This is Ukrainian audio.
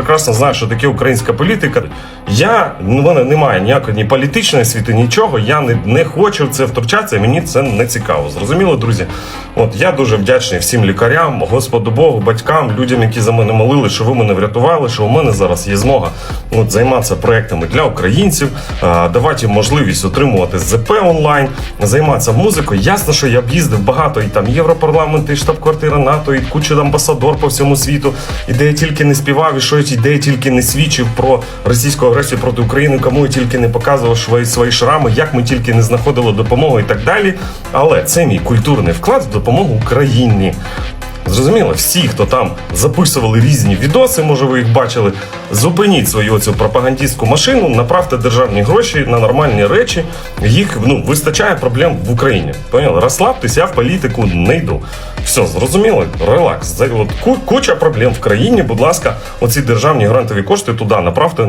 прекрасно знаю, що таке українська політика. Я ну, в мене немає ніякої ні політичної світи, нічого. Я не, не хочу в це втручатися. Мені це не цікаво. Зрозуміло, друзі? От я дуже вдячний всім лікарям, Господу Богу, батькам, людям, які за мене молили, що ви мене врятували, що у мене зараз є змога от, займатися проектами для українців, а, давати можливість отримувати ЗП онлайн, займатися музикою. Ясно, що я б їздив багато і там Європарламент, і штаб-квартира НАТО, і куча амбасадор по всьому світу, і де я тільки не співав, і що я де я тільки не свідчив про російську агресію проти України, кому я тільки не показував свої, свої шрами, як ми тільки не знаходили допомогу і так далі. Але це мій культурний вклад в допомогу Україні. Зрозуміло, всі, хто там записували різні відоси, може ви їх бачили. Зупиніть свою цю пропагандистську машину, направте державні гроші на нормальні речі. Їх ну вистачає проблем в Україні. Поняли? Розслабтесь, я в політику не йду. Все, зрозуміло, релакс. От куча проблем в країні. Будь ласка, оці державні грантові кошти туди направте.